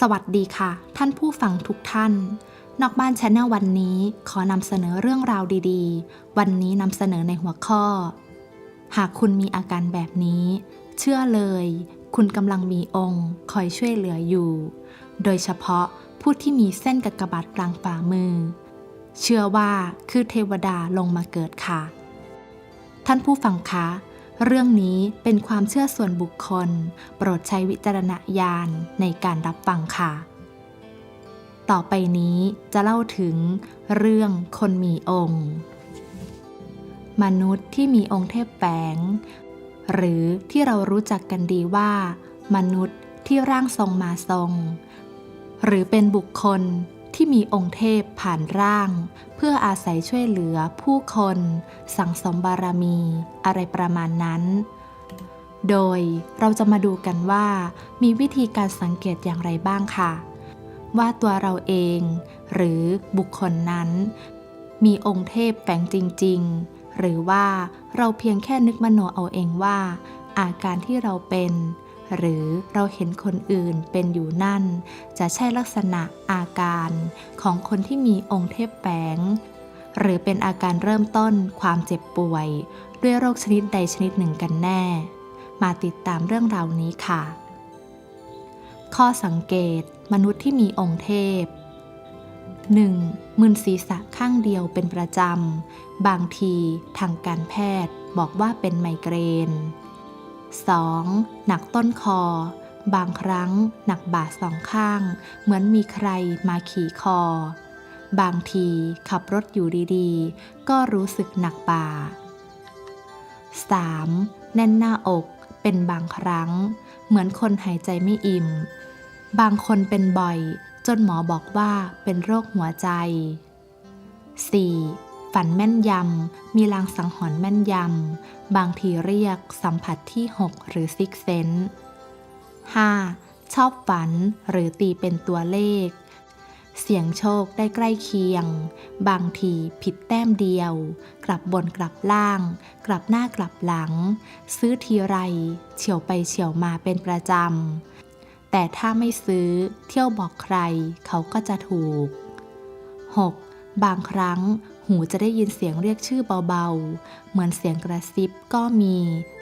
สวัสดีค่ะ ท่านผู้ฟังทุกท่าน นอกบ้านชาแนลวันนี้ขอนำเสนอเรื่องราวดีๆ วันนี้นำเสนอในหัวข้อ หากคุณมีอาการแบบนี้ เชื่อเลย คุณกำลังมีองค์ คอยช่วยเหลืออยู่ โดยเฉพาะผู้ที่มีเส้นกากบาทกลางฝ่ามือ เชื่อว่าคือเทวดาลงมาเกิดค่ะ ท่านผู้ฟังคะ เรื่องนี้เป็นความเชื่อส่วนบุคคล โปรดใช้วิจารณญาณในการรับฟังค่ะ ต่อไปนี้จะเล่าถึงเรื่องคนมีองค์ มนุษย์ที่มีองค์เทพแฝง หรือที่เรารู้จักกันดีว่า มนุษย์ที่ร่างทรงมาทรง หรือเป็นบุคคล ที่มีองค์เทพผ่านร่าง เพื่ออาศัยช่วยเหลือผู้คน สั่งสมบารมี อะไรประมาณนั้น โดยเราจะมาดูกันว่ามีวิธีการสังเกตอย่างไรบ้างค่ะ ว่าตัวเราเอง หรือบุคคลนั้น มีองค์เทพแฝงจริง ๆ หรือว่าเราเพียงแค่นึกมโนเอาเองว่า อาการที่เราเป็น หรือเราเห็นคนอื่นเป็นอยู่นั่น จะใช่ลักษณะอาการของคนที่มีองค์เทพแฝงหรือเป็นอาการเริ่มต้นความเจ็บป่วย ด้วยโรคชนิดใดชนิดหนึ่งกันแน่ มาติดตามเรื่องราวนี้ค่ะ ข้อสังเกต มนุษย์ที่มีองค์เทพ 1. มึนศีรษะข้างเดียวเป็นประจำ บางทีทางการแพทย์บอกว่าเป็นไมเกรน 2. หนักต้นคอ บางครั้ง หนักบ่าสองข้าง เหมือนมีใครมาขี่คอ บางทีขับรถอยู่ดีๆ ก็รู้สึกหนักบ่า 3. แน่นหน้าอกเป็นบางครั้ง เหมือนคนหายใจไม่อิ่ม บางคนเป็นบ่อย จนหมอบอกว่าเป็นโรคหัวใจ 4. ฝันแม่นยำ มีลางสังหรณ์แม่นยำ บางทีเรียกสัมผัสที่ 6 หรือซิกเซน 5. ชอบฝันหรือตีเป็นตัวเลข เสียงโชคได้ใกล้เคียง บางทีผิดแต้มเดียว กลับบนกลับล่าง กลับหน้ากลับหลัง ซื้อทีไรเฉียวไปเฉียวมาเป็นประจำ แต่ถ้าไม่ซื้อเที่ยวบอกใครเขาก็จะถูก 6. บางครั้งหูจะได้ยินเสียงเรียกชื่อเบาๆ เหมือนเสียงกระซิบก็มี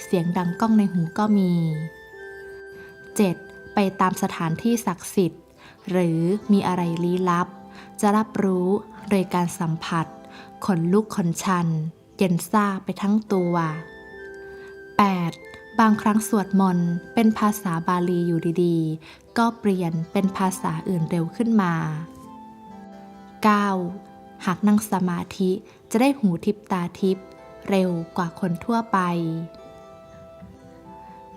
เสียงดังก้องในหูก็มี 7. ไปตามสถานที่ศักดิ์สิทธิ์ หรือมีอะไรลี้ลับ จะรับรู้โดยการสัมผัส ขนลุกขนชัน เย็นซาไปทั้งตัว 8. บางครั้งสวดมนต์เป็นภาษาบาลีอยู่ดีๆ ก็เปลี่ยนเป็นภาษาอื่นเร็วขึ้นมา 9. หากนั่งสมาธิจะได้หูทิพตาทิพเร็วกว่าคนทั่วไป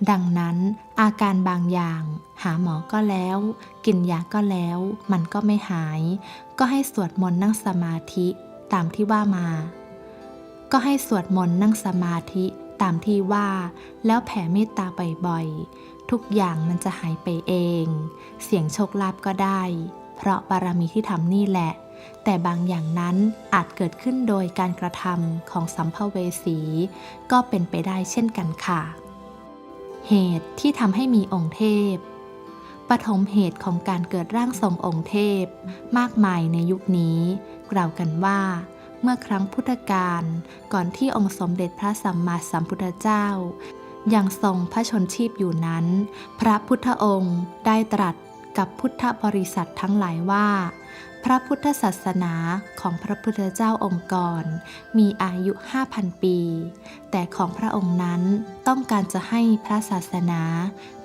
ดังนั้นอาการบางอย่างหาหมอก็แล้ว กินยาก็แล้ว มันก็ไม่หาย ก็ให้สวดมนต์นั่งสมาธิตามที่ว่ามา ก็ให้สวดมนต์นั่งสมาธิตามที่ว่า แล้วแผ่เมตตาบ่อยๆ ทุกอย่างมันจะหายไปเอง เสียงโชคลาภก็ได้ เพราะบารมีที่ทำนี่แหละ แต่บางอย่างนั้นอาจเกิดขึ้นโดยการกระทำของสัมภเวสี ก็เป็นไปได้เช่นกันค่ะ เหตุที่ทำให้มีองค์เทพปฐมเหตุของการเกิดร่างทรงองค์เทพ มากมายในยุคนี้ กล่าวกันว่า เมื่อครั้งพุทธกาลก่อนที่องค์สมเด็จพระสัมมาสัมพุทธเจ้า ยังทรงพระชนชีพอยู่นั้น พระพุทธองค์ได้ตรัสกับพุทธบริษัททั้งหลายว่า ระพุทธศาสนาของพระพุทธเจ้าองค์ก่อนมีอายุ 5,000 ปี แต่ของพระองค์นั้นต้องการจะให้พระศาสนา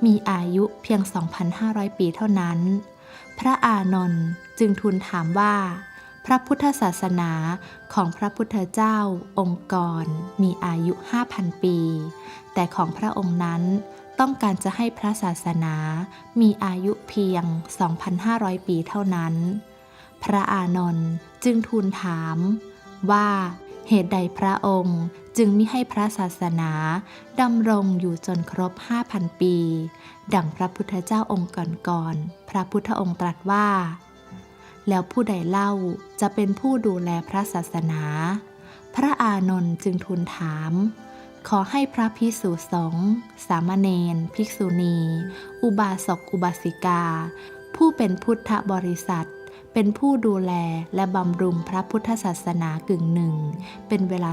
มีอายุเพียง 2,500 ปีเท่านั้น พระอานนท์จึงทูลถามว่า พระพุทธศาสนาของพระพุทธเจ้าองค์ก่อนมีอายุ 5,000 ปี แต่ของพระองค์นั้นต้องการจะให้พระศาสนา มีอายุเพียง 2,500 ปีเท่านั้น พระอานนท์จึงทูลถามว่าเหตุใดพระองค์จึงมิให้พระศาสนาดำรงอยู่จนครบ 5,000 ปี ดังพระพุทธเจ้าองค์ก่อนๆ พระพุทธองค์ตรัสว่า แล้วผู้ใดเล่าจะเป็นผู้ดูแลพระศาสนา พระอานนท์จึงทูลถาม ขอให้พระพิสุสงฆ์สามเณรภิกษุณี อุบาสกอุบาสิกา ผู้ผู้เป็นพุทธบริษัท เป็นผู้ดูแลและบำรุงพระพุทธศาสนากึ่งหนึ่ง เป็นเวลา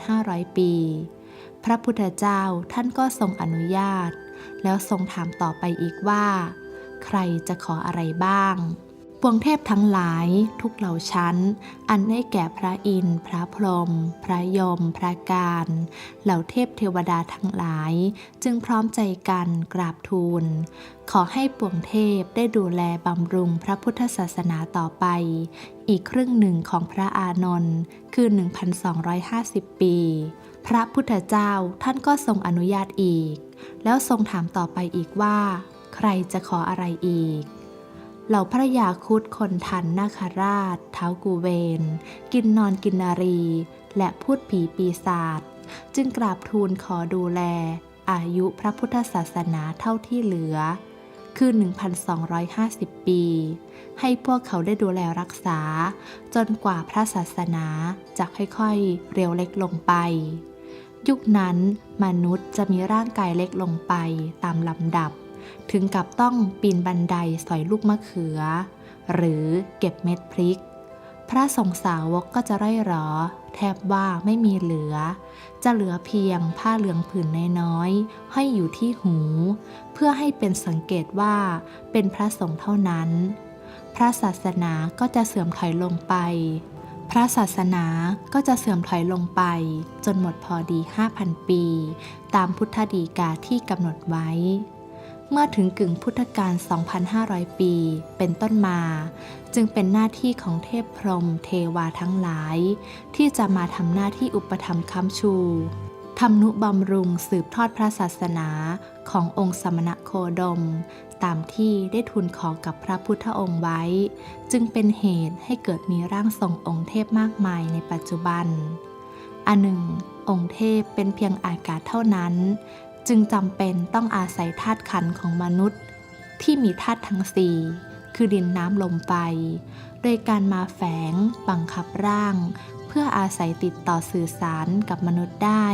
2,500 ปี พระพุทธเจ้าท่านก็ทรงอนุญาต แล้วทรงถามต่อไปอีกว่า ใครจะขออะไรบ้าง ปวงเทพทั้งหลายทุกเหล่าชั้น อันได้แก่พระอินทร์พระพรหมพระยม พระการ เหล่าเทพเทวดาทั้งหลาย จึงพร้อมใจกันกราบทูล ขอให้ปวงเทพได้ดูแลบำรุงพระพุทธศาสนาต่อไป อีกครึ่งหนึ่งของพระอานนท์คือ 1,250 ปี พระพุทธเจ้าท่านก็ทรงอนุญาตอีก แล้วทรงถามต่อไปอีกว่า ใครจะขออะไรอีก เหล่าพระยาคุดคนทันนาคราช เท้ากูเวน กินนอนกินนารี และพูดผีปีศาจจึงกราบทูลขอดูแล อายุพระพุทธศาสนาเท่าที่เหลือ คือ 1,250 ปี ให้พวกเขาได้ดูแลรักษา จนกว่าพระศาสนาจะค่อยๆ เรียวเล็กลงไป ยุคนั้นมนุษย์จะมีร่างกายเล็กลงไปตามลำดับ ถึงกับต้องปีนบันไดสอยลูกมะเขือ หรือเก็บเม็ดพริก พระสงฆ์สาวกก็จะไร่หรอ แทบว่าไม่มีเหลือ จะเหลือเพียงผ้าเหลืองผืนน้อยๆห้อยอยู่ที่หู เพื่อให้เป็นสังเกตว่าเป็นพระสงฆ์เท่านั้น พระศาสนาก็จะเสื่อมถอยลงไปพระศาสนาก็จะเสื่อมถอยลงไป จนหมดพอดี 5,000 ปี ตามพุทธดีกาที่กำหนดไว้ เมื่อถึงกึ่งพุทธกาล 2,500 ปี เป็นต้นมา จึงเป็นหน้าที่ของเทพพรหมเทวาทั้งหลาย ที่จะมาทำหน้าที่อุปถัมค้ำชูทำนุบำรุงสืบทอดพระศาสนาขององค์สมณะโคดม ตามที่ได้ทูลขอกับพระพุทธองค์ไว้ จึงเป็นเหตุให้เกิดมีร่างทรงองค์เทพมากมายในปัจจุบัน อันหนึ่ง องค์เทพเป็นเพียงอากาศเท่านั้น จึงจำเป็นต้องอาศัยธาตุขันของมนุษย์ ที่มีธาตุทั้งสี่คือดินน้ำลมไฟ โดยการมาแฝง บังคับร่าง เพื่ออาศัยติดต่อสื่อสารกับมนุษย์ได้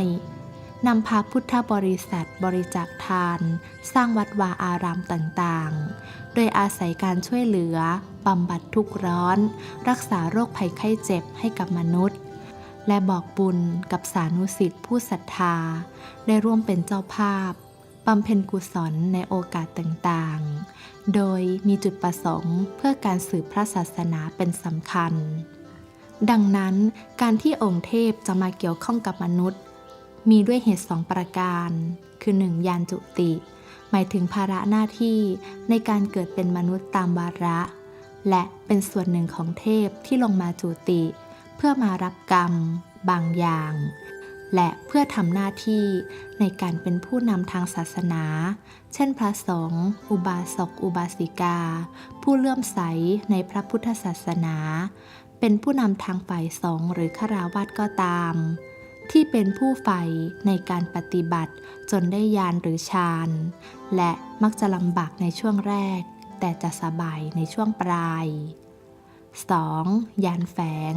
นำพาพุทธบริษัทบริจาคทาน สร้างวัดวาอารามต่างๆ โดยอาศัยการช่วยเหลือบำบัดทุกข์ร้อน รักษาโรคภัยไข้เจ็บให้กับมนุษย์ และบอกบุญกับสานุสิทธิผู้ศรัทธา ได้ร่วมเป็นเจ้าภาพบำเพ็ญกุศลในโอกาสต่างๆ โดยมีจุดประสงค์เพื่อการสืบพระศาสนาเป็นสำคัญ ดังนั้นการที่องค์เทพจะมาเกี่ยวข้องกับมนุษย์ มีด้วยเหตุสองประการ คือ 1. ยานจุติ หมายถึงภาระหน้าที่ในการเกิดเป็นมนุษย์ตามวาระ และเป็นส่วนหนึ่งของเทพที่ลงมาจุติเเพื่อมารับกรรม บางอย่าง และเพื่อทำหน้าที่ในการเป็นผู้นำทางศาสนา เช่นพระสงฆ์อุบาสกอุบาสิกา ผู้เลื่อมใสในพระพุทธศาสนา เป็นผู้นำทางฝ่ายสงฆ์หรือฆราวาสก็ตาม ที่เป็นผู้ใฝ่ในการปฏิบัติจนได้ญาณหรือฌานและมักจะลำบากในช่วงแรก แต่จะสบายในช่วงปลาย 2. ยานแฝง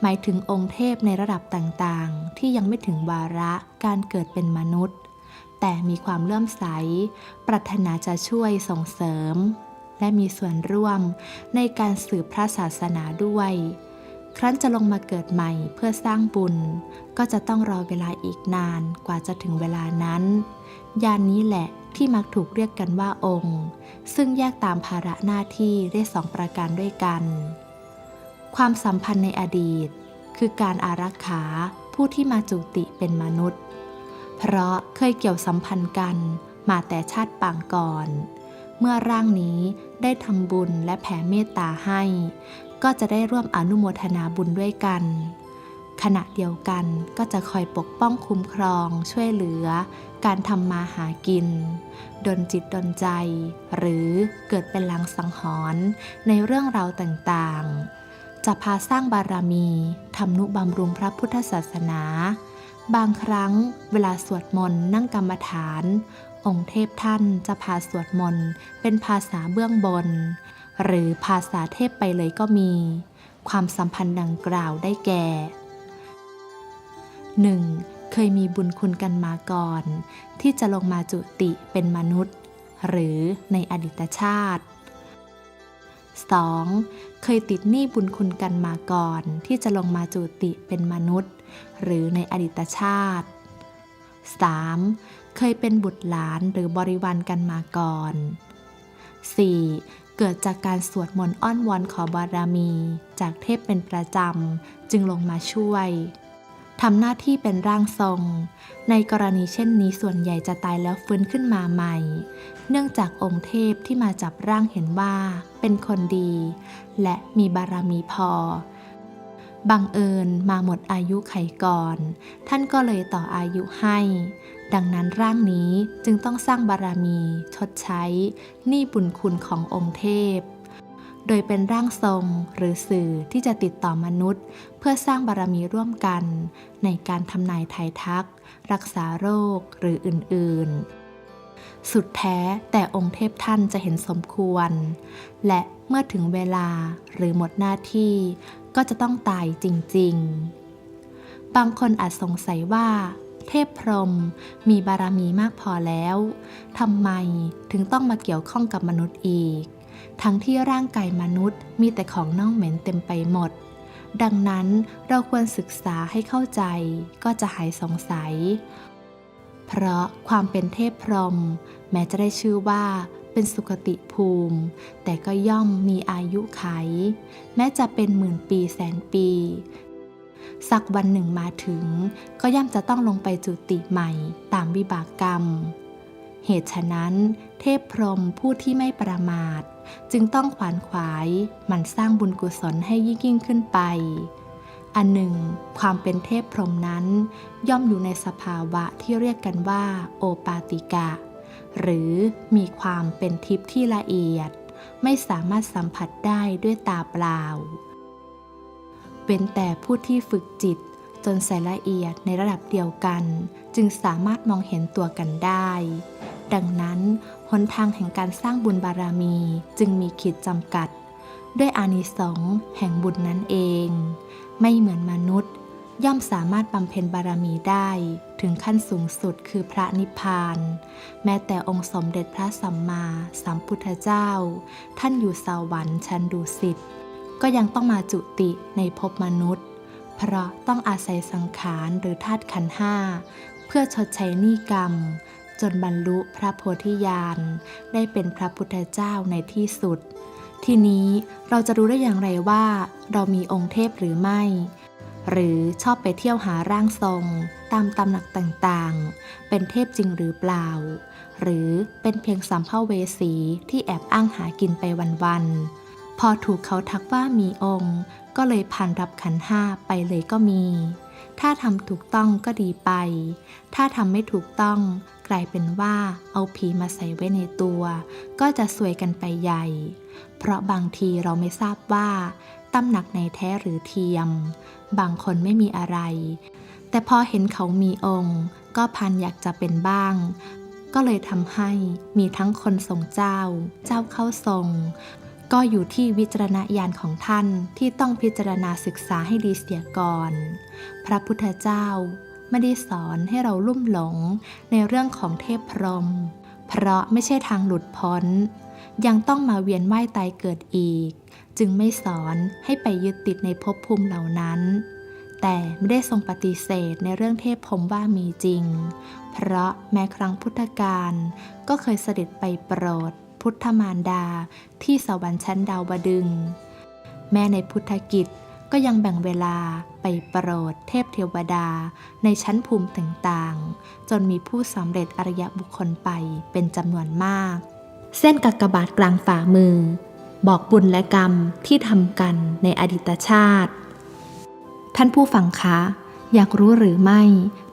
หมายถึงองค์เทพในระดับต่างๆ ที่ยังไม่ถึงวาระการเกิดเป็นมนุษย์ แต่มีความเลื่อมใส ปรารถนาจะช่วยส่งเสริม และมีส่วนร่วมในการสืบพระศาสนาด้วย ครั้นจะลงมาเกิดใหม่เพื่อสร้างบุญ ก็จะต้องรอเวลาอีกนานกว่าจะถึงเวลานั้น ยานนี้แหละ ที่มักถูกเรียกกันว่าองค์ ซึ่งแยกตามภาระหน้าที่ได้สองประการด้วยกัน ความสัมพันธ์ในอดีต คือการอารักขาผู้ที่มาจุติเป็นมนุษย์ เพราะเคยเกี่ยวสัมพันธ์กันมาแต่ชาติปางก่อน เมื่อร่างนี้ได้ทำบุญและแผ่เมตตาให้ ก็จะได้ร่วมอนุโมทนาบุญด้วยกัน ขณะเดียวกันก็จะคอยปกป้องคุ้มครอง ช่วยเหลือ การทำมาหากิน ดนจิตดนใจ หรือเกิดเป็นลังสังหรณ์ในเรื่องราวต่างๆ จะพาสร้างบารมีทำนุบำรุงพระพุทธศาสนา บางครั้งเวลาสวดมนต์นั่งกรรมฐาน องค์เทพท่านจะพาสวดมนต์เป็นภาษาเบื้องบน หรือภาษาเทพไปเลยก็มี ความสัมพันธ์ดังกล่าวได้แก่ 1. เคยมีบุญคุณกันมาก่อน ที่จะลงมาจุติเป็นมนุษย์ หรือในอดีตชาติ 2. เคยติดหนี้บุญคุณกันมาก่อน ที่จะลงมาจูติเป็นมนุษย์ หรือในอดีตชาติ 3. เคยเป็นบุตรหลานหรือบริวารกันมาก่อน 4. เกิดจากการสวดมนต์อ้อนวอนขอบารมี จากเทพเป็นประจำ จึงลงมาช่วย ทำหน้าที่เป็นร่างทรง ในกรณีเช่นนี้ส่วนใหญ่จะตายแล้วฟื้นขึ้นมาใหม่ เนื่องจากองค์เทพที่มาจับร่างเห็นว่า เป็นคนดี และมีบารมีพอ บังเอิญมาหมดอายุไขก่อน ท่านก็เลยต่ออายุให้ ดังนั้นร่างนี้จึงต้องสร้างบารมี ชดใช้หนี้บุญคุณขององค์เทพ โดยเป็นร่างทรงหรือสื่อที่จะติดต่อมนุษย์ เพื่อสร้างบารมีร่วมกัน ในการทำนายทายทัก รักษาโรคหรืออื่น ๆ สุดแท้แต่องค์เทพท่านจะเห็นสมควร และเมื่อถึงเวลาหรือหมดหน้าที่ก็จะต้องตายจริง ๆ บางคนอาจสงสัยว่า เทพพรหมมีบารมีมากพอแล้วทำไมถึงต้องมาเกี่ยวข้องกับมนุษย์อีก ทั้งที่ร่างกายมนุษย์ มีแต่ของน่าเหม็นเต็มไปหมด ดังนั้นเราควรศึกษาให้เข้าใจ ก็จะหายสงสัย เพราะความเป็นเทพพรหมแม้จะได้ชื่อว่าเป็นสุคติภูมิ แต่ก็ย่อมมีอายุไข แม้จะเป็นหมื่นปีแสนปี สักวันหนึ่งมาถึง ก็ย่อมจะต้องลงไปจุติใหม่ตามวิบากกรรม เหตุฉะนั้น เทพพรหมผู้ที่ไม่ประมาท จึงต้องขวานขวายมันสร้างบุญกุศลให้ยิ่งยิ่งขึ้นไป อันหนึ่ง ความเป็นเทพพรหมนั้น ย่อมอยู่ในสภาวะที่เรียกกันว่าโอปาติกะ หรือมีความเป็นทิพย์ที่ละเอียด ไม่สามารถสัมผัสได้ด้วยตาเปล่า เป็นแต่ผู้ที่ฝึกจิตจนใส่ละเอียดในระดับเดียวกัน จึงสามารถมองเห็นตัวกันได้ ดังนั้น หนทางแห่งการสร้างบุญบารมีจึงมีขีดจำกัด ด้วยอานิสงส์แห่งบุญนั้นเอง ไม่เหมือนมนุษย์ ย่อมสามารถบำเพ็ญบารมีได้ถึงขั้นสูงสุดคือพระนิพพาน แม้แต่องค์สมเด็จพระสัมมาสัมพุทธเจ้า ท่านอยู่สวรรค์ชั้นดุสิตก็ยังต้องมาจุติในภพมนุษย์ เพราะต้องอาศัยสังขารหรือธาตุขันห้า เพื่อชดใช้หนี้กรรม จนบรรลุพระโพธิญาณ ได้เป็นพระพุทธเจ้าในที่สุด ทีนี้เราจะรู้ได้อย่างไรว่า เรามีองค์เทพหรือไม่ หรือชอบไปเที่ยวหาร่างทรง ตามตำหนักต่างๆ เป็นเทพจริงหรือเปล่า หรือเป็นเพียงสัมภเวสีที่แอบอ้างหากินไปวันๆพอถูกเขาทักว่ามีองค์ ก็เลยผ่านรับขันห้าไปเลยก็มีถ้าทำถูกต้องก็ดีไป ถ้าทำไม่ถูกต้อง กลายเป็นว่าเอาผีมาใส่ไว้ในตัว ก็จะสวยกันไปใหญ่ เพราะบางทีเราไม่ทราบว่าตำหนักไหนแท้หรือเทียม บางคนไม่มีอะไร แต่พอเห็นเขามีองค์ ก็พันอยากจะเป็นบ้าง ก็เลยทำให้มีทั้งคนทรงเจ้า เจ้าเข้าทรงก็อยู่ที่วิจารณญาณของท่านที่ต้องพิจารณาศึกษาให้ดีเสียก่อน พระพุทธเจ้า ไม่ได้สอนให้เราลุ่มหลงในเรื่องของเทพพรหมเพราะไม่ใช่ทางหลุดพ้น ยังต้องมาเวียนว่ายตายเกิดอีก จึงไม่สอนให้ไปยึดติดในภพภูมิเหล่านั้น แต่ไม่ได้ทรงปฏิเสธในเรื่องเทพพรหมว่ามีจริง เพราะแม้ครั้งพุทธกาลก็เคยเสด็จไปโปรด พุทธมารดาที่สวรรค์ชั้นดาวดึง แม้ในพุทธกิจ ก็ยังแบ่งเวลาไปโปรดเทพเทวดา ในชั้นภูมิต่างๆ จนมีผู้สำเร็จอริยบุคคลไปเป็นจำนวนมาก เส้นกักกบาทกลางฝ่ามือ บอกบุญและกรรมที่ทำกันในอดีตชาติ ท่านผู้ฟังคะ อยากรู้หรือไม่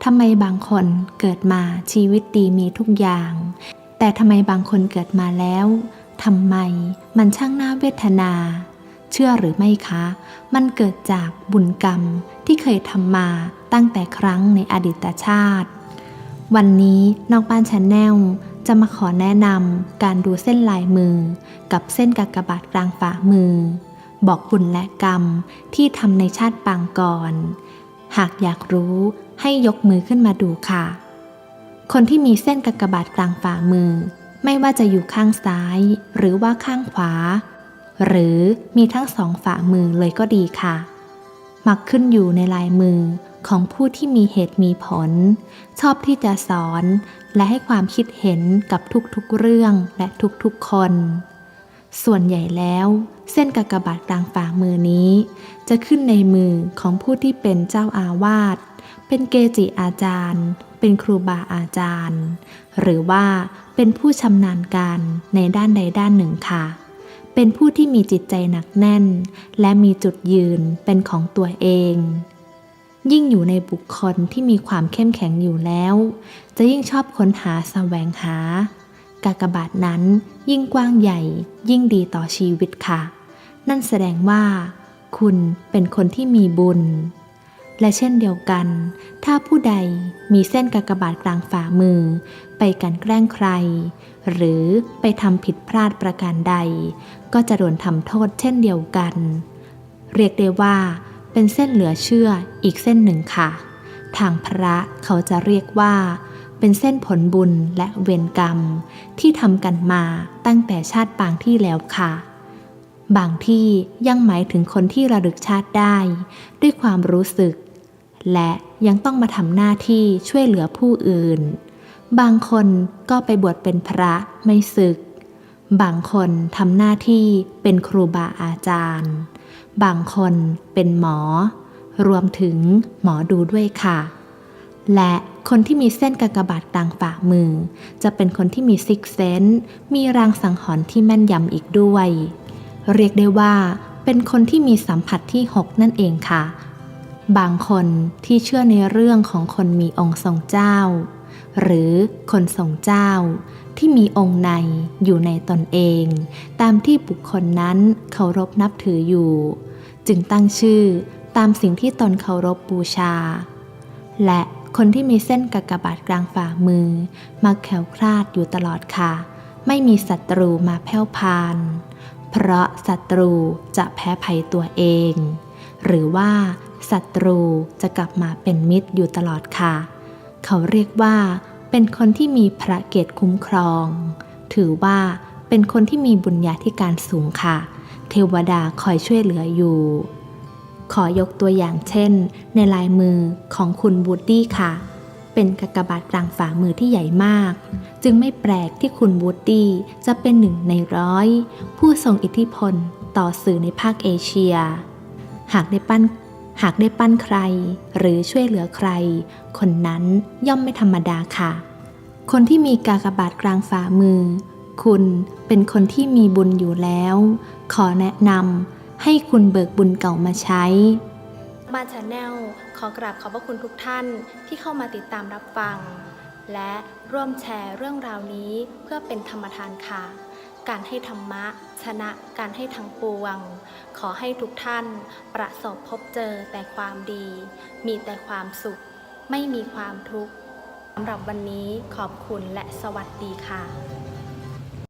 ทำไมบางคนเกิดมาชีวิตดีมีทุกอย่าง แต่ทำไมบางคนเกิดมาแล้วทำไมมันช่างน่าเวทนา เชื่อหรือไม่คะ มันเกิดจากบุญกรรมที่เคยทำมาตั้งแต่ครั้งในอดีตชาติ วันนี้นอกบ้านชาแนลจะมาขอแนะนำการดูเส้นลายมือ กับเส้นกากบาทกลางฝ่ามือ บอกบุญและกรรมที่ทำในชาติปางก่อน หากอยากรู้ให้ยกมือขึ้นมาดูค่ะ คนที่มีเส้นกากบาทกลางฝ่ามือ ไม่ว่าจะอยู่ข้างซ้าย หรือว่าข้างขวา หรือมีทั้งสองฝ่ามือเลยก็ดีค่ะ มักขึ้นอยู่ในลายมือของผู้ที่มีเหตุมีผล ชอบที่จะสอนและให้ความคิดเห็นกับทุกๆเรื่องและทุกๆคน ส่วนใหญ่แล้ว เส้นกากบาทกลางฝ่ามือนี้ จะขึ้นในมือของผู้ที่เป็นเจ้าอาวาสเป็นเกจิอาจารย์ เป็นครูบาอาจารย์ หรือว่าเป็นผู้ชำนาญการในด้านใดด้านหนึ่งค่ะ เป็นผู้ที่มีจิตใจหนักแน่น และมีจุดยืนเป็นของตัวเอง ยิ่งอยู่ในบุคคลที่มีความเข้มแข็งอยู่แล้ว จะยิ่งชอบค้นหาแสวงหา กากบาทนั้นยิ่งกว้างใหญ่ ยิ่งดีต่อชีวิตค่ะ นั่นแสดงว่า คุณเป็นคนที่มีบุญ และเช่นเดียวกัน ถ้าผู้ใดมีเส้นกากบาทกลางฝ่ามือ ไปกันแกล้งใคร หรือไปทำผิดพลาดประการใด ก็จะโดนทำโทษเช่นเดียวกัน เรียกได้ว่า เป็นเส้นเหลือเชื่ออีกเส้นหนึ่งค่ะ ทางพระเขาจะเรียกว่า เป็นเส้นผลบุญและเวรกรรม ที่ทำกันมาตั้งแต่ชาติปางที่แล้วค่ะ บางที่ยังหมายถึงคนที่ระลึกชาติได้ ด้วยความรู้สึก และยังต้องมาทำหน้าที่ช่วยเหลือผู้อื่น บางคนก็ไปบวชเป็นพระไม่ศึก บางคนทำหน้าที่เป็นครูบาอาจารย์ บางคนเป็นหมอ รวมถึงหมอดูด้วยค่ะ และคนที่มีเส้นกากบาทกลางฝ่ามือ จะเป็นคนที่มีซิกเซนส์มีรางสังหรณ์ที่แม่นยำอีกด้วย เรียกได้ว่า เป็นคนที่มีสัมผัสที่ 6 นั่นเองค่ะ บางคนที่เชื่อในเรื่องของคนมีองค์ทรงเจ้า หรือคนทรงเจ้า ที่มีองค์ในอยู่ในตนเอง ตามที่บุคคลนั้นเคารพนับถืออยู่ จึงตั้งชื่อตามสิ่งที่ตนเคารพบูชา และคนที่มีเส้นกากบาทกลางฝ่ามือมักแขวคลาดอยู่ตลอดค่ะ ไม่มีศัตรูมาแผ่วพาน เพราะศัตรูจะแพ้ภัยตัวเอง หรือว่าศัตรูจะกลับมาเป็นมิตรอยู่ตลอดค่ะ เขาเรียกว่า เป็นคนที่มีพระเกตคุ้มครอง ถือว่าเป็นคนที่มีบุญญาธิการสูงค่ะ เทวดาคอยช่วยเหลืออยู่ ขอยกตัวอย่างเช่น ในลายมือของคุณบูดดี้ค่ะ เป็นกากบาทกลางฝ่ามือที่ใหญ่มาก จึงไม่แปลกที่คุณบูดดี้จะเป็นหนึ่งในร้อย ผู้ทรงอิทธิพลต่อสื่อในภาคเอเชีย หากได้ปั้น หากได้ปั้นใคร หรือช่วยเหลือใคร คนนั้นย่อมไม่ธรรมดาค่ะ คนที่มีกากบาทกลางฝ่ามือ คุณเป็นคนที่มีบุญอยู่แล้ว ขอแนะนำให้คุณเบิกบุญเก่ามาใช้บ้าชาแนลขอกราบขอบพระคุณทุกท่านที่เข้ามาติดตามรับฟัง และร่วมแชร์เรื่องราวนี้เพื่อเป็นธรรมทานค่ะ การให้ธรรมะ ชนะการให้ทั้งปวง ขอให้ทุกท่านประสบพบเจอแต่ความดี มีแต่ความสุข ไม่มีความทุกข์สำหรับวันนี้ขอบคุณและสวัสดีค่ะ